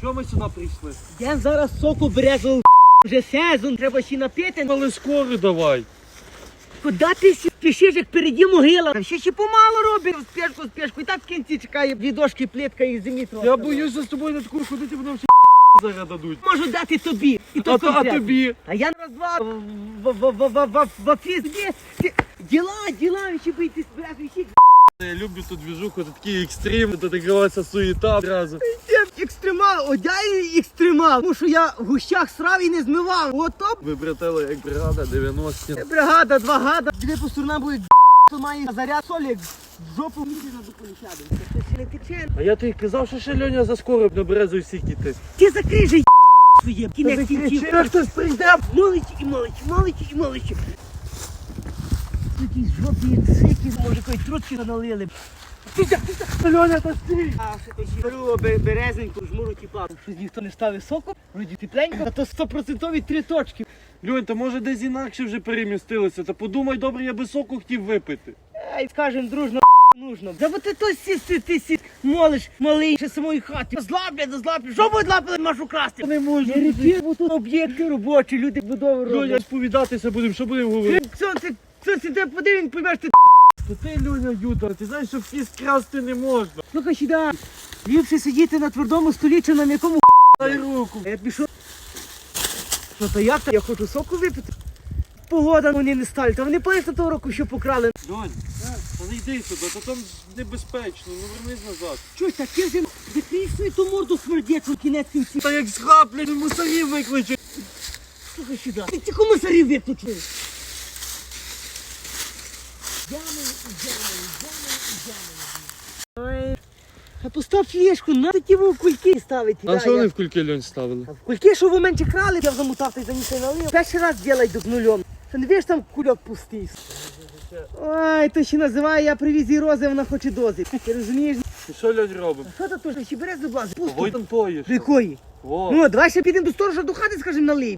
Чого ми сюди прийшли? Я зараз соку березу. Вже сезон, треба ще напити. Але скоро давай. Куди ти сі- пішиш, як переді могила? Там ще ще помало робить, спешку, спешку. І так в кінці чекає дві дошки, плитка і зимі. Я боюся з тобою на таку ходити, нам ще зараз дадуть. Можу дати тобі. І то А, то, а конкретно. тобі? А я раз два в, в, в, в, в, в офіс. Де? Ти- Діла, діла, ще бийти з березу. ще Я люблю ту двіжуху, це такий екстрим, тут відкривається суєта одразу. Екстремал, одяю екстремал. Тому що я в гущах срав і не змивав. Ото Ви братели як бригада 90-ті. бригада, два гада. Дві по сторонам будуть то має заряд солі, як в жопу місяця до полісяди. Це ще не тече. А я тобі казав, що ще Льоня заскоро на березу всіх іти. Ти закрий же своє. Кінець кінців. хтось прийде. Молить і молить, молить і молить. Такі жопі, сики, може, якої трутки налили. Ти так. Льоня, та стій! А ще ще беру бе- березеньку, жмуру тіпа. Щось ніхто не ставить соку, вроді тепленько, а то стопроцентові три точки. Льонь, та може десь інакше вже перемістилися. Та подумай, добре, я би соку хотів випити. Ай, скажем дружно, нужно. Да бо ти то сі, ти, ти сі, молиш, малий, ще самої хати. Злаплять, злаплять, що будуть лапати, машу красти. Не можна. Не репір, бо тут об'єкти робочі, люди будови Льоня, роблять. сповідатися будемо, що будемо говорити? Сонце, сонце, де подивись, поймеш, ти То ти, Льоня, Юта, ти знаєш, що фіст красти не можна. Слухай сюди, ліпше сидіти на твердому столі, чи на м'якому Дай руку. Я пішов. Ну то як то? Я хочу соку випити. Погода вони не стали, та вони поїзд того року що покрали. Льонь, та не йди сюди, то там небезпечно, ну вернись назад. Чуй, так ти вже закрий свою ту морду смердячу кінець кінці. Та як схаплять, мусорів викличе. Слухай сюди. Ти ті комісарів виключи. Ой, А постав флешку, на такі в кульки ставити. А що вони в кульки Льонь ставили? В кульки, що ви менше крали, я замотав та й заніс налив. Перший раз ділай до нульом. Що не віж там кульок пустий. Ой, то ще називає, я привіз їй рози, вона хоче дози. Ти розумієш? І що Льонь робить? Що ти тут? Ще бере зубла. Пусто. Вой там тої. До якої? Во. Ну, давай ще підемо до сторожа до хати, скажемо, налий.